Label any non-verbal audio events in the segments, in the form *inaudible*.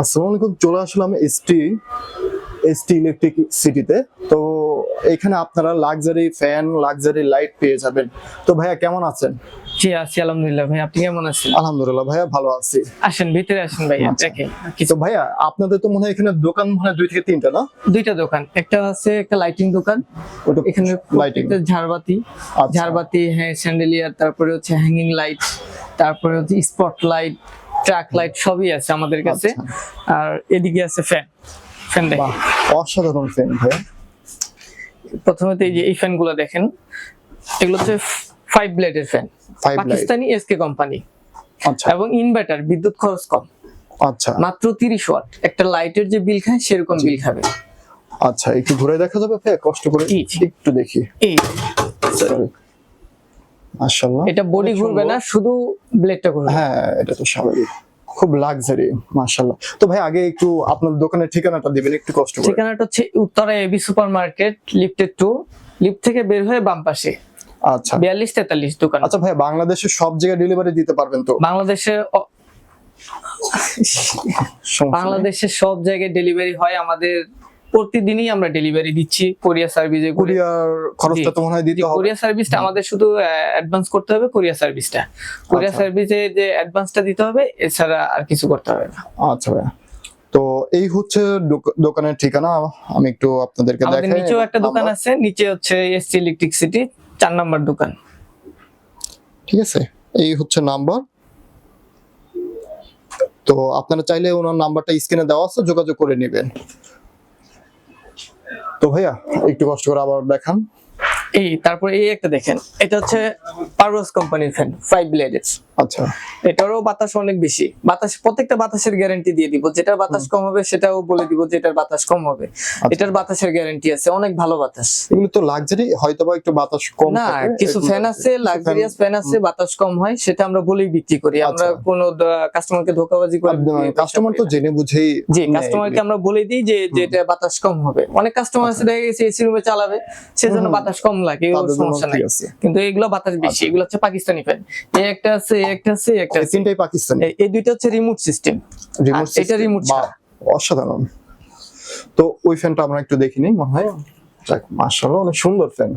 আসসালামু চলে আসলাম ST ST electric সিটিতে তো এখানে আপনারা লাক্সারি ফ্যান লাক্সারি লাইট পেয়ে যাবেন। তো ভাইয়া, কেমন আছেন? জি আছি আলহামদুলিল্লাহ। ভাই আপনি কেমন আছেন? আলহামদুলিল্লাহ ভাইয়া ভালো আছি। আসেন ভিতরে আসেন ভাইয়া আচ্ছা। দেখে তো ভাইয়া আপনাদের তো মনে হয় এখানে দোকান মনে হয় দুই থেকে তিনটা না? দুইটা দোকান একটা আছে একটা লাইটিং দোকান ওটা এখানে লাইটিং ঝাড়বাতি আচ্ছা। ঝাড়বাতি হ্যাঁ স্যান্ডেলিয়ার তারপরে হচ্ছে হ্যাঙ্গিং লাইট তারপরে হচ্ছে স্পট লাইট ট্রাক লাইট সবই আছে আমাদের কাছে। আর এদিকে আছে ফ্যান ফ্যান দেখেন। অসাধারণ ফ্যান ভাইয়া। প্রথমে এই যে এই ফ্যানগুলো দেখেন এগুলো হচ্ছে ফাইভ ব্লেডের ফ্যান পাকিস্তানি এসকে কোম্পানি আচ্ছা। এবং ইনভার্টার বিদ্যুৎ খরচ কম। আচ্ছা। মাত্র তিরিশ ওয়াট একটা লাইটের যে বিল খায় সেরকম বিল খাবে। আচ্ছা একটু ঘুরে দেখা যাবে ভাইয়া কষ্ট করে। একটু দেখি। এই মাশাআল্লাহ। এটা বডি ঘুরবে না শুধু ব্লেডটা ঘুরবে। হ্যাঁ এটা তো স্বাভাবিক। খুব লাক্সারি মাশাআল্লাহ। তো ভাই আগে একটু আপনার দোকানের ঠিকানাটা দিবেন একটু কষ্ট করে। ঠিকানাটা হচ্ছে Uttara AB super market lifted to lift থেকে বের হয়ে বাম পাশে। আচ্ছা। বিয়াল্লিশ তেতাল্লিশ দোকান। আচ্ছা ভাই বাংলাদেশের সব জায়গায় ডেলিভারি দিতে পারবেন তো? বাংলাদেশে। বাংলাদেশের সব জায়গায় ডেলিভারি হয় আমাদের প্রতিদিনই আমরা ডেলিভারি দিচ্ছি কোরিয়া সার্ভিসে কুরিয়ার খরচটা তো মনে হয় দিতে হবে। কোরিয়া সার্ভিসটা আমাদের শুধু অ্যাডভান্স করতে হবে কোরিয়া সার্ভিসটা কোরিয়া। সার্ভিসে যে অ্যাডভান্সটা দিতে হবে এছাড়া আর কিছু করতে হবে না। আচ্ছা ভাই তো এই হচ্ছে দোক- দোকানের ঠিকানা আমি একটু আপনাদেরকে দেখাই। নিচেও একটা দোকান আছে নিচে হচ্ছে এসসি ইলেকট্রিক সিটি চার নাম্বার দোকান। ঠিক আছে? এই হচ্ছে নাম্বার। তো আপনারা চাইলে ওনার নাম্বারটা স্ক্রিনে দেওয়া আছে, যোগাযোগ করে নেবেন। তো ভাইয়া, একটু কষ্ট করে আবার দেখান। এই তারপরে এই একটা দেখেন। এটা হচ্ছে পারোস কোম্পানির ফ্যান ফাইভ ব্লেডের আচ্ছা। এটারও বাতাস অনেক বেশি। বাতাস প্রত্যেকটা বাতাসের গ্যারান্টি দিয়ে দিব। যেটার বাতাস কম হবে সেটাও বলে দিব যে এটার বাতাস কম হবে। আচ্ছা। এটার বাতাসের গ্যারান্টি আছে অনেক ভালো বাতাস। এগুলো তো লাক্সারি হয়তো বা একটু বাতাস কম না কিছু ফ্যান আছে। লাক্সারিয়াস ফ্যান আছে বাতাস কম হয় সেটা আমরা বলেই বিক্রি করি। আমরা আচ্ছা। কোনো কাস্টমারকে ধোকাবাজি করে কাস্টমার তো জেনে বুঝেই জি কাস্টমারকে আমরা বলে দিই যে যে এটা বাতাস কম হবে। অনেক কাস্টমার আছে দেখা গেছে এসি রুমে চালাবে সেজন্য বাতাস কম সমস্যা নাই। কিন্তু এগুলো বাতাস বেশি আচ্ছা। এগুলো হচ্ছে পাকিস্তানি ফ্যান এই একটা আছে এই একটা আছে এই একটা তিনটাই পাকিস্তানি। এই- দুইটা হচ্ছে রিমোট সিস্টেম রিমোট এটা রিমোট অসাধারণ। তো ওই ফ্যানটা আমরা একটু দেখিনি মনে হয়। মাশাআল্লাহ অনেক সুন্দর ফ্যান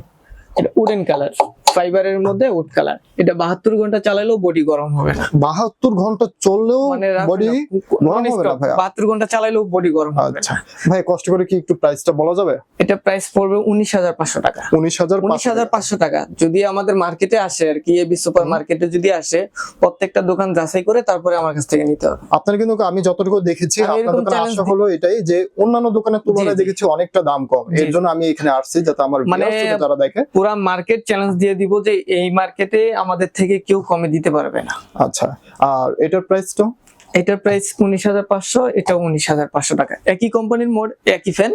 এটা উডেন কালার ফাইবারের মধ্যে উড কালার এটা বাহাত্তর ঘণ্টা চালালেও বডি গরম হবে না। বাহাত্তর ঘণ্টা চললেও মানে বডি গরম হবে না ভাইয়া। বাহাত্তর ঘণ্টা চালাইলেও বডি গরম হবে আচ্ছা। ভাই কষ্ট করে কি একটু প্রাইসটা বলা যাবে? এটা প্রাইস পড়বে উনিশ হাজার পাঁচশো টাকা। উনিশ হাজার উনিশ হাজার পাঁচশো টাকা। যদি আমাদের মার্কেটে আসে আর কি এবি সুপার মার্কেটে যদি আসে প্রত্যেকটা দোকান যাচাই করে তারপরে আমার কাছ থেকে নিতে হবে। আপনার কিন্তু আমি যতটুকু দেখেছি আপনার দোকানে আসা হলো এটাই যে অন্যান্য দোকানের তুলনায় দেখেছি অনেকটা দাম কম। এর জন্য আমি এখানে আসছি যাতে আমার মানে যারা দেখে। পুরা মার্কেট চ্যালেঞ্জ দিয়ে দিব যে এই মার্কেটে আমাদের থেকে কেউ কমে দিতে পারবে না। আচ্ছা আর এটার প্রাইসটা এটার প্রাইস উনিশ হাজার পাঁচশো এটা উনিশ হাজার পাঁচশো টাকা। একই কোম্পানির মোড একই ফ্যান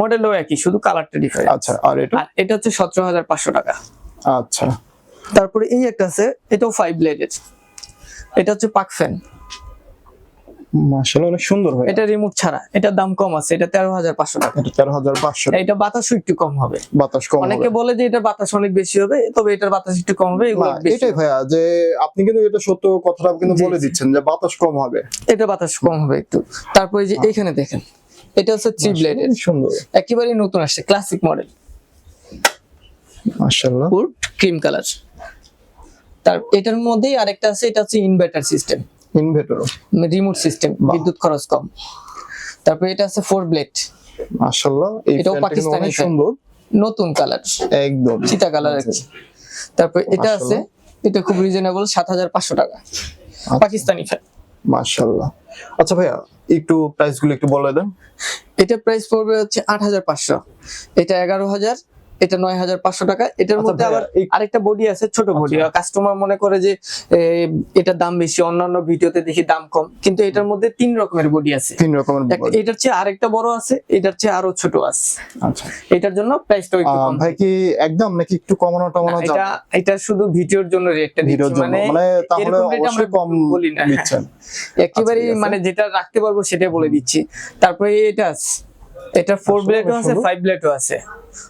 মডেলও একই শুধু কালারটা ডিফারেন্ট আচ্ছা আর এটা? আর এটা হচ্ছে সতেরো হাজার পাঁচশো টাকা। আচ্ছা। তারপরে এই একটা আছে এটাও ফাইভ ব্লেডেড এটা হচ্ছে পাক ফ্যান মাশাআল্লাহ অনেক সুন্দর ভাই। এটা রিমোট ছাড়া। এটার দাম কম আছে এটা তেরো হাজার পাঁচশো টাকা। এটা তেরো হাজার পাঁচশো এটা বাতাসও একটু কম হবে। বাতাস কম অনেকে বলে যে এটা বাতাস অনেক বেশি হবে তবে এটার বাতাস একটু কম হবে এগুলো বেশি এটাই ভাইয়া যে আপনি কিন্তু এটা সত্য কথাটা কিন্তু বলে দিচ্ছেন যে বাতাস কম হবে। এটা বাতাস কম হবে একটু। তারপরে যে এখানে দেখেন এটা হচ্ছে থ্রি ব্লেডের সুন্দর। একেবারেই নতুন আসছে ক্লাসিক মডেল মাশাআল্লাহ। ক্রিম কালার তার এটার মধ্যেই আরেকটা আছে এটা হচ্ছে inverter system inverter remote system বিদ্যুৎ খরচ কম। তারপরে এটা আছে ফোর ব্লেড মাশাআল্লাহ এটাও পাকিস্তানি সুন্দর। নতুন কালার একদম। চিতা কালার আর তারপর এটা আছে এটা খুব রিজনেবল সাত হাজার পাঁচশো টাকা। আচ্ছা। পাকিস্তানি ফ্যান মাশাআল্লাহ। আচ্ছা ভাইয়া একটু প্রাইসগুলো একটু বলে দেন। এটা প্রাইস পড়বে হচ্ছে আট হাজার পাঁচশো। এটা এগারো হাজার এটা নয় হাজার পাঁচশো টাকা। এটার আচ্ছা মধ্যে আবার আরেকটা বডি আছে ছোট বডি আচ্ছা। কাস্টমার মনে করে যে এটার দাম বেশি অন্যান্য ভিডিওতে দেখি দাম কম। কিন্তু এটার মধ্যে তিন রকমের বডি আছে। তিন রকমের এটার চেয়ে আরেকটা বড় আছে এটার চেয়ে আরও ছোট আছে। আচ্ছা। এটার জন্য প্রাইসটা একটু কম। ভাই কি একদম নাকি একটু কমানো টমানো যাবে এটা এটা শুধু ভিডিওর জন্য রেটটা ভিডিওর দিচ্ছি। জন্য মানে মানে তাহলে অবশ্যই কম বলি না, *laughs* একেবারে আচ্ছা। মানে যেটা রাখতে পারব সেটাই বলে দিচ্ছি। তারপরে এটা আছে। এটা ফোর ব্লেডও আছে। ফাইভ ব্লেডও আছে।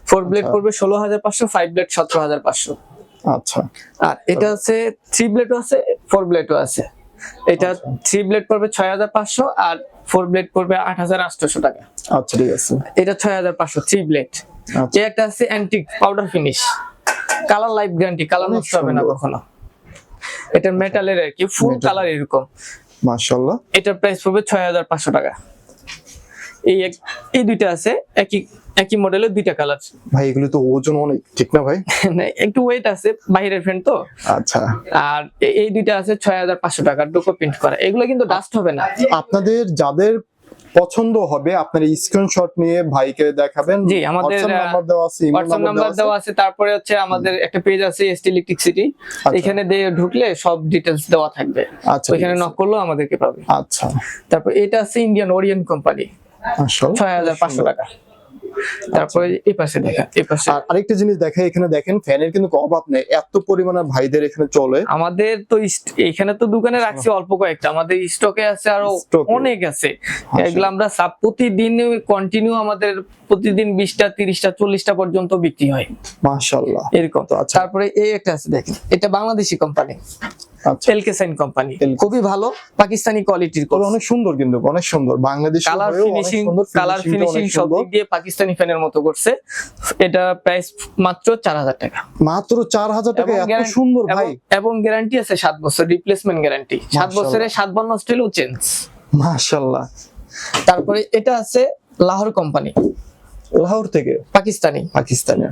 ফোর ব্লেড আচ্ছা। পড়বে ষোলো হাজার পাঁচশো ফাইভ ব্লেড সতেরো হাজার পাঁচশো। আচ্ছা। আর এটা হচ্ছে থ্রি ব্লেডও আছে ফোর ব্লেডও আছে। এটা আচ্ছা। থ্রি ব্লেড পড়বে ছয় হাজার পাঁচশো আর ফোর ব্লেড পড়বে আট হাজার আটশোশো টাকা। আচ্ছা ঠিক আছে। এটা ছয় হাজার পাঁচশো থ্রি ব্লেড আচ্ছা। এই একটা আছে antique powder finish colour life guarantee colour নষ্ট হবে না কখনো। এটা মেটালের আর কি ফুল কালার এরকম। মাশাআল্লাহ। এটার প্রাইস পড়বে ছয় হাজার পাঁচশো টাকা। এই এক- এই দুইটা আছে একই একই মডেলের দুইটা কালার ভাই এগুলো তো ওজন অনেক ঠিক না ভাই? *laughs* একটু ওয়েট আছে বাইরের ফ্রেন্ড তো। আচ্ছা। আর এই দুইটা আছে ছয় হাজার পাঁচশো টাকা ডোকো প্রিন্ট করা। এগুলো কিন্তু ডাস্ট হবে না। আপনাদের যাদের পছন্দ হবে আপনার স্ক্রিনশট নিয়ে ভাইকে দেখাবেন। জি, আমাদের, WhatsApp নাম্বার দেওয়া আছে হোয়াটসঅ্যাপ নাম্বার দেওয়া আছে। তারপরে হচ্ছে আমাদের একটা পেজ আছে এসটি ইলেকট্রিক সিটি এখানে দিয়ে ঢুকলে সব ডিটেলস দেওয়া থাকবে। আচ্ছা ঠিক নক করলেও আমাদেরকে পাবে। আচ্ছা। তারপর এটা আছে ইন্ডিয়ান ওরিয়েন্ট কোম্পানি ছয় হাজার পাঁচশো টাকা। তারপরে এই পাশে দেখা এই পাশে। আর আরেকটা জিনিস দেখা এখানে দেখেন ফ্যানের কিন্তু অভাব নেই। এত পরিমাণে ভাইদের এখানে চলে। আমাদের তো এখানে তো দোকানে রাখছি অল্প কয়েকটা। আমাদের স্টকে আছে আরও অনেক আছে। এগুলো আমরা সাপ প্রতিদিন কন্টিনিউ আমাদের প্রতিদিন বিশটা তিরিশটা চল্লিশটা পর্যন্ত বিক্রি হয়। মাশাআল্লাহ। এরকম। তো আচ্ছা। তারপরে এই একটা আছে দেখেন। এটা বাংলাদেশি কোম্পানি আচ্ছা। LK sign company. খুবই ভালো পাকিস্তানি কোয়ালিটির অনেক সুন্দর কিন্তু অনেক সুন্দর। Bangladesh colour finishing colour finishing সব দিক দিয়ে পাকিস্তানি ফ্যানের মতো করছে। এটা প্রাইস মাত্র চার হাজার টাকা। মাত্র চার হাজার টাকা এত সুন্দর ভাই। এবং- গ্যারান্টি আছে সাত বছর রিপ্লেসমেন্ট গ্যারান্টি সাত। বছরে সাতবার নষ্ট হলেও চেঞ্জ মাশাআল্লাহ। তারপরে এটা আছে লাহোর কোম্পানি। লাহোর থেকে? পাকিস্তানি। পাকিস্তানে।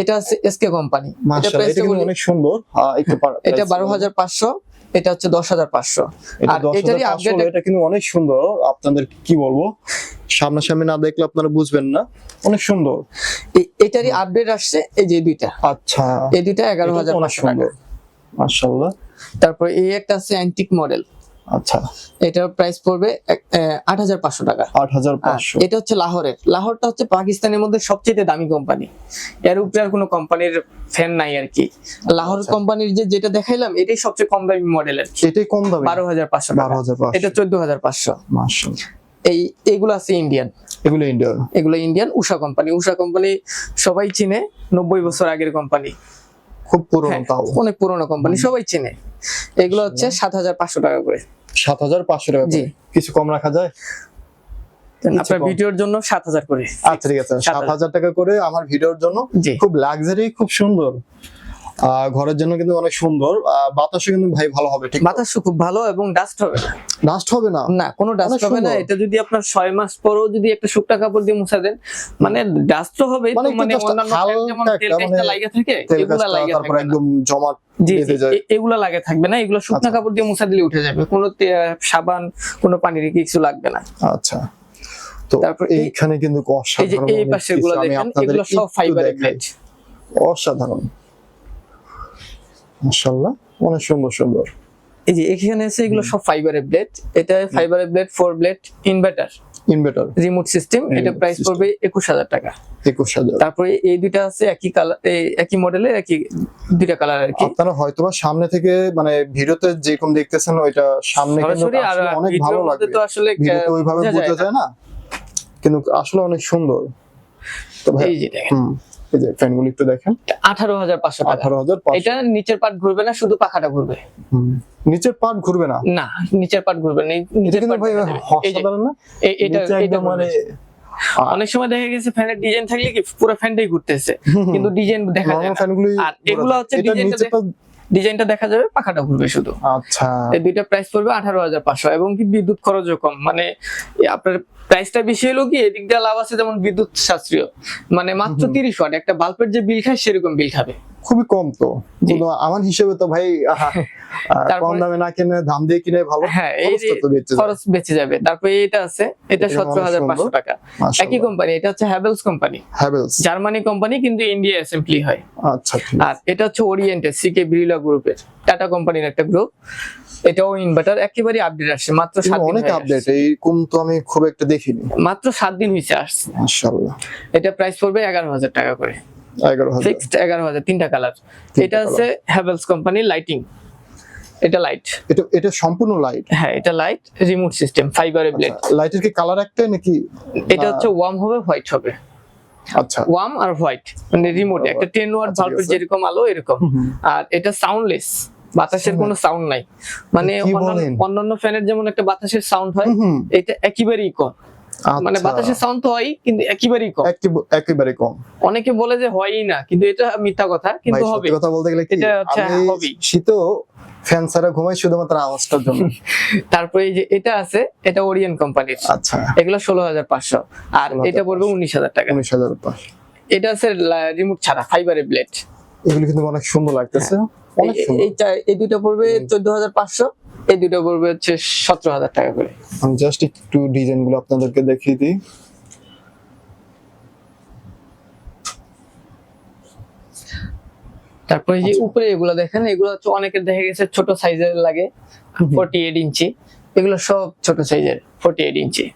এটা আছে এসকে কোম্পানি এটা অনেক সুন্দর। *laughs* এটা বারো হাজার পাঁচশো এটা হচ্ছে দশ হাজার পাঁচশো। এটা আর এটারই আপডেট এটা কিন্তু অনেক সুন্দর। আপনাদের কি বলব? সামনাসামনি না দেখলে আপনারা বুঝবেন না। অনেক সুন্দর। এটারই আপডেট আসছে এই যে দুইটা। আচ্ছা। এই দুইটা এগারো হাজার পাঁচশো টাকা। তারপর এই একটা আছে অ্যান্টিক মডেল আচ্ছা। এটার প্রাইস পড়বে আট হাজার পাঁচশো টাকা। আট হাজার আর পাঁচশো। এটা হচ্ছে লাহোরের। লাহোরটা হচ্ছে পাকিস্তানের মধ্যে সবচেয়ে দামি কোম্পানি এর উপরে আর কোনো কোম্পানির ফ্যান নাই আর কি। লাহোর আচ্ছা। কোম্পানির যে যেটা দেখাইলাম এটাই সবচেয়ে কম দামি মডেলের এটাই কম দামে? বারো হাজার পাঁচশো বারো হাজার এটা চোদ্দ হাজার পাঁচশো। এই এগুলো আছে ইন্ডিয়ান এগুলো ইন্ডিয়ার এগুলো Indian Usha company Usha company সবাই চিনে নব্বই বছর আগের কোম্পানি খুব পুরনো হ্যাঁ, অনেক পুরনো কোম্পানি সবাই চিনে। এগুলো হচ্ছে সাত হাজার পাঁচশো টাকা করে। সাত হাজার পাঁচশো টাকা জি। কিছু কম রাখা যায়? আপনার ভিডিওর জন্য সাত হাজার করে। আচ্ছা ঠিক আছে। সাত হাজার। টাকা করে আমার ভিডিওর জন্য খুব লাক্সারি খুব সুন্দর। ঘরের জন্য কিন্তু অনেক সুন্দর। বাতাসও কিন্তু ভাই ভালো হবে ঠিক বাতাস খুব ভালো এবং ডাস্ট হবে না। ডাস্ট হবে না? না কোনো ডাস্ট হবে না। এটা যদি আপনার ছয় মাস পরেও যদি একটা শুকনা কাপড় দিয়ে মুছা দেন মানে ডাস্ট তো হবে মানে মানে অন্যান্য তেল মানে টেস্টটা লাগে থাকে এগুলা লাগে তারপর একদম জমা এগুলা লাগে থাকবে না এগুলো শুকনা আচ্ছা। কাপড় দিয়ে মুছা দিলে উঠে যাবে কোনো সাবান কোনো পানির কিছু লাগবে না। আচ্ছা। তো তারপর এইখানে কিন্তু এই যে অসাধারণ এই পাশে গুলো দেখেন এগুলো সব ফাইবারের অসাধারণ। মাশাআল্লাহ অনেক সুন্দর সুন্দর। এই যে এখানে আছে এগুলো সব ফাইবারের ব্লেড এটা ফাইবারের blade four blade inverter inverter remote system এটা প্রাইস পড়বে একুশ হাজার টাকা। একুশ হাজার। তারপরে এই দুইটা আছে একই কালার একই মডেলের একই দুইটা কালার আর কি। আপনারা হয়তোবা সামনে থেকে মানে ভিডিওতে যেরকম দেখতেছেন ওইটা সামনে কিন্তু আসলে অনেক ভালো লাগবে। তো আসলে ওইভাবে বোঝা যায় না। কিন্তু আসলে অনেক সুন্দর। তো ভাই এই যে দেখেন। এই যে ফ্যানগুলো একটু দেখেন। আঠারো হাজার পাঁচশো টাকা। আঠারো হাজার এটা নিচের পার্ট ঘুরবে না শুধু পাখাটা ঘুরবে? নিচের ঘুরবে না? না নিচের পার্ট ঘুরবে না নিচের ভাই অসাধারণ না? এটা এটা মানে অনেক সময় দেখা গেছে ফ্যানের ডিজাইন থাকলে কি পুরো ফ্যানটাই ঘুরতেছে। কিন্তু ডিজাইন দেখা যায় না। আর এগুলো হচ্ছে ডিজাইনটা ডিজাইনটা দেখা যাবে পাখাটা ঘুরবে শুধু। আচ্ছা। এই দুইটা প্রাইস পড়বে আঠারো হাজার পাঁচশো এবং কি বিদ্যুৎ খরচও কম। মানে আপনার প্রাইসটা বেশি হলো কি এদিক দিয়ে লাভ আছে যেমন বিদ্যুৎ সাশ্রয় মানে মাত্র তিরিশ ওয়াট একটা বাল্বের যে বিল খায় সেরকম বিল খাবে। খুবই কম তো। আমার হিসেবে তো ভাই *laughs* কম দামে না কিনে দাম দিয়ে কিনে ভালো হ্যাঁ এই। খরচ বেঁচে যাবে। তারপরে এটা আছে এটা সতেরো হাজার পাঁচশো টাকা। একই কোম্পানি এটা হচ্ছে Havells company Havells Germany company কিন্তু ইন্ডিয়া অ্যাসেম্বলি হয়। আচ্ছা আর এটা হচ্ছে ওরিয়েন্টেড সিকে বিড়লা গ্রুপের টাটা কোম্পানির একটা গ্রুপ এটাও ইনভার্টার একেবারে আপডেট আসছে মাত্র সাত দিন অনেক আপডেট আসছে। এইরকম তো আমি খুব একটা দেখিনি। মাত্র সাত দিন হয়েছে আসছে। মাশাআল্লাহ। এটা প্রাইস পড়বে এগারো হাজার টাকা করে। ফিক্সড এগারো হাজার তিনটা কালার এটা আছে হ্যাভেলস কোম্পানির লাইটিং এটা লাইট এটা এটা সম্পূর্ণ লাইট হ্যাঁ এটা লাইট রিমোট সিস্টেম ফাইবারের ব্লেড লাইটের কি কালার একটাই নাকি এটা হচ্ছে ওয়ার্ম হবে হোয়াইট হবে। আচ্ছা। ওয়াম আর হোয়াইট মানে রিমোট একটা টেন ওয়াট ঠিক যেরকম আলো এরকম। আর এটা সাউন্ডলেস বাতাসের কোনো সাউন্ড নাই। মানে অন্যান্য- ফ্যানের যেমন একটা বাতাসের সাউন্ড হয়। এটা একেবারেই কম। মানে আচ্ছা। বাতাসের সাউন্ড তো হয় কিন্তু একেবারেই কম। একেব- একেবারে কম। অনেকে বলে যে হয়ই না কিন্তু এটা মিথ্যা কথা কিন্তু হবে কথা বলতে গেলে কি এটা হচ্ছে আমি হবেই। শীতেও ফ্যান ছাড়া ঘুমাই শুধুমাত্র আওয়াজটার জন্য। *laughs* তারপরে এই যে এটা আছে এটা ওরিয়ন কোম্পানির আচ্ছা। এগুলো ষোলো হাজার পাঁচশো। আর এটা পড়বে উনিশ হাজার টাকা। উনিশ হাজার এটা আছে রিমোট ছাড়া ফাইবারের ব্লেড এগুলো কিন্তু অনেক সুন্দর লাগতেছে। অনেক সুন্দর। এই দুইটা পড়বে চোদ্দ হাজার পাঁচশো। এই দুটো পড়বে হচ্ছে সতেরো হাজার টাকা করে। আমি জাস্ট একটু ডিজাইনগুলো আপনাদেরকে দেখিয়ে দিই। তারপরে এই যে আচ্ছা। উপরে এগুলো দেখেন এগুলো হচ্ছে অনেকের দেখা গেছে ছোট সাইজের লাগে ফোর্টি এইট ইঞ্চি। এগুলো সব ছোট সাইজের ফোর্টি এইট ইঞ্চি।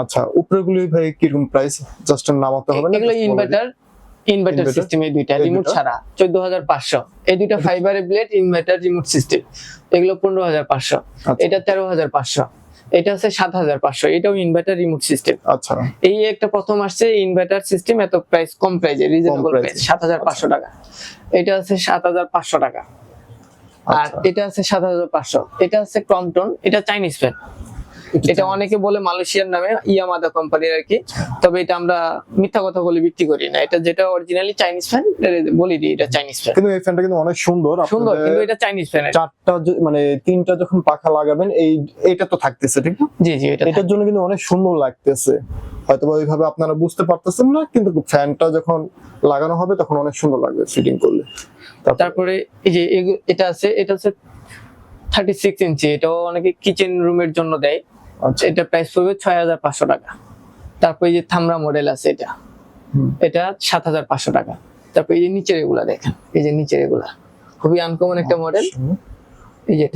আচ্ছা উপরের গুলি ভাই কীরকম প্রাইস জাস্ট নামাতে হবে না এগুলো। ইনভার্টার ইনভার্টার সিস্টেম এই দুইটা রিমোট ছাড়া চোদ্দ হাজার পাঁচশো। এই দুইটা ফাইবারের ব্লেড ইনভার্টার রিমোট সিস্টেম এগুলো পনেরো হাজার পাঁচশো। আচ্ছা। এটা তেরো হাজার পাঁচশো। এটা হচ্ছে সাত হাজার পাঁচশো। এটাও ইনভার্টার রিমোট সিস্টেম আচ্ছা। এই একটা প্রথম আসছে ইনভার্টার সিস্টেম এত প্রাইস কম প্রাইজে রিজনেবল প্রাইস সাত হাজার পাঁচশো টাকা। এটা আছে সাত হাজার পাঁচশো টাকা। আর আচ্ছা। এটা আছে সাত হাজার পাঁচশো। এটা আছে ক্রমটন এটা চাইনিজ ফ্যান এটা অনেকে বলে মালয়েশিয়ার নামে ইয়ামাদা কোম্পানির আর কি। তবে এটা আমরা মিথ্যা কথা বলে বিক্রি করি না। এটা যেটা অরিজিনালি চাইনিজ ফ্যান বলি দিই এটা চাইনিজ ফ্যান কিন্তু এই ফ্যানটা কিন্তু অনেক সুন্দর। সুন্দর কিন্তু এটা চাইনিজ ফ্যান চারটা মানে তিনটা যখন পাখা লাগাবেন এই এইটা তো থাকতেছে ঠিক না? জি জি এটা এটার জন্য কিন্তু অনেক সুন্দর লাগতেছে। হয়তো বা ওইভাবে আপনারা বুঝতে পারতেছেন না কিন্তু ফ্যানটা যখন লাগানো হবে তখন অনেক সুন্দর লাগবে ফিটিং করলে। তারপর এই যে এটা আছে এটা হচ্ছে থার্টি সিক্স ইঞ্চি এটাও অনেকে কিচেন রুমের জন্য দেয়। আচ্ছা। এটা প্রাইস পড়বে ছয় হাজার পাঁচশো টাকা। তারপরে এই যে থামরা মডেল আছে এটা। এটা সাত হাজার পাঁচশো টাকা। তারপর এই যে নিচের এগুলা দেখেন। এই যে নিচের এগুলা। খুবই আনকমন একটা মডেল এই যে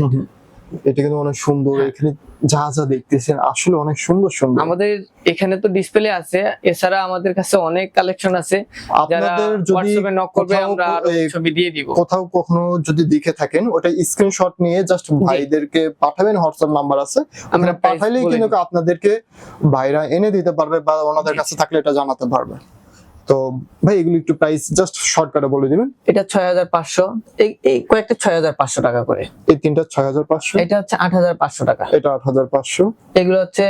এটা। কিন্তু অনেক সুন্দর এখানে যা যা দেখতেছেন আসলে অনেক সুন্দর সুন্দর। আমাদের এখানে তো ডিসপ্লে আছে এছাড়া আমাদের কাছে অনেক কালেকশন আছে আপনাদের যদি নক করবে আমরা আরও ছবি দিয়ে দিব। কোথাও কখনো যদি দেখে থাকেন ওটা স্ক্রিনশট নিয়ে জাস্ট ভাইদেরকে পাঠাবেন হোয়াটসঅ্যাপ নাম্বার আছে। আমরা পাঠাইলেই কিন্তু আপনাদেরকে ভাইরা এনে দিতে পারবে বা ওনাদের কাছে থাকলে এটা জানাতে পারবে। তো ভাই এগুলো একটু প্রাইস জাস্ট শর্টকাটে বলে দিবেন। এটা ছয় হাজার পাঁচশো। এই এই কয়েকটা ছয় হাজার পাঁচশো টাকা করে। এই তিনটা ছয় হাজার পাঁচশো? এটা হচ্ছে আট হাজার পাঁচশো টাকা। এটা আট হাজার পাঁচশো। এগুলো হচ্ছে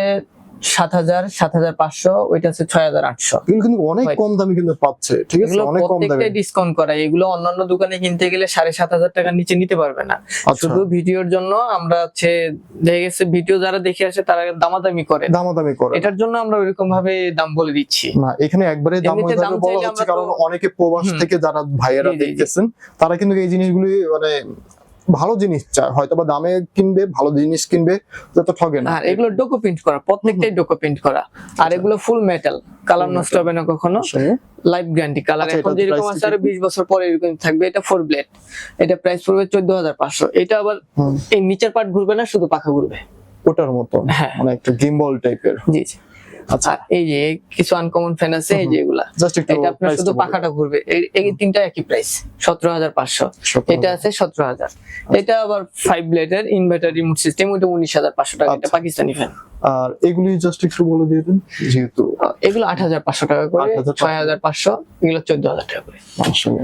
সাত হাজার সাত হাজার পাঁচশো ওইটা হচ্ছে ছয় হাজার আটশো। এগুলো কিন্তু অনেক কম দামে কিন্তু পাচ্ছে ঠিক আছে? অনেক কম দামে। ডিসকাউন্ট করা। এগুলো অন্যান্য দোকানে কিনতে গেলে সাড়ে সাত হাজার টাকার নিচে নিতে পারবে না। আচ্ছা। শুধু ভিডিওর জন্য আমরা হচ্ছে দেখে গেছে ভিডিও যারা দেখে আসে তারা দামাদামি করে। দামাদামি করে। এটার জন্য আমরা ওইরকম ভাবে দাম বলে দিচ্ছি। না এখানে একবারে দাম বলা হচ্ছে কারণ অনেকে প্রবাস থেকে যারা ভাইয়েরা। দেখতেছেন তারা কিন্তু এই জিনিসগুলি মানে ভালো জিনিস চায় হয়তো বা দামে কিনবে ভালো জিনিস কিনবে যাতে ঠগে না। আর এগুলো ডোকো প্রিন্ট করা প্রত্যেকটাই ডোকো প্রিন্ট করা। আর এগুলো ফুল মেটাল কালার নষ্ট হবে না কখনো। লাইফ গ্যারান্টি কালার আচ্ছা, এখন যেরকম আছে আরও বিশ বছর পরে এরকম থাকবে এটা ফোর ব্লেড এটা প্রাইস পড়বে চোদ্দ হাজার পাঁচশো। এটা আবার এই নিচের পার্ট ঘুরবে না শুধু পাখা ঘুরবে। ওটার মতো হ্যাঁ। মানে একটা গিম্বল টাইপের জি জি। আচ্ছা। এই যে কিছু আনকমন ফ্যান আছে এই যে এগুলা। এটা আপনার শুধু পাখাটা ঘুরবে। এই- তিনটা একই প্রাইস সতেরো হাজার পাঁচশো। এটা আছে সতেরো হাজার। এটা আবার ফাইভ ব্লেডের ইনভার্টার রিমোট সিস্টেম ওইটা উনিশ হাজার পাঁচশো টাকা। এটা আচ্ছা। পাকিস্তানি ফ্যান আর এগুলি জাস্ট একটু বলে দিয়ে দিন যেহেতু এগুলো আট হাজার পাঁচশো টাকা করে 8,500 ছয় হাজার পাঁচশো এগুলো চোদ্দ হাজার টাকা করে।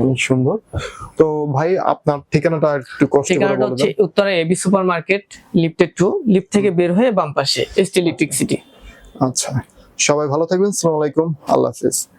অনেক সুন্দর। তো ভাই আপনার ঠিকানাটা একটু কষ্ট ঠিকানাটা হচ্ছে Uttara AB super market lifted to lift থেকে বের হয়ে বাম পাশে এসটি ইলেকট্রিক সিটি আচ্ছা। সবাই ভালো থাকবেন সালামালাইকুম আল্লাহ হাফেজ।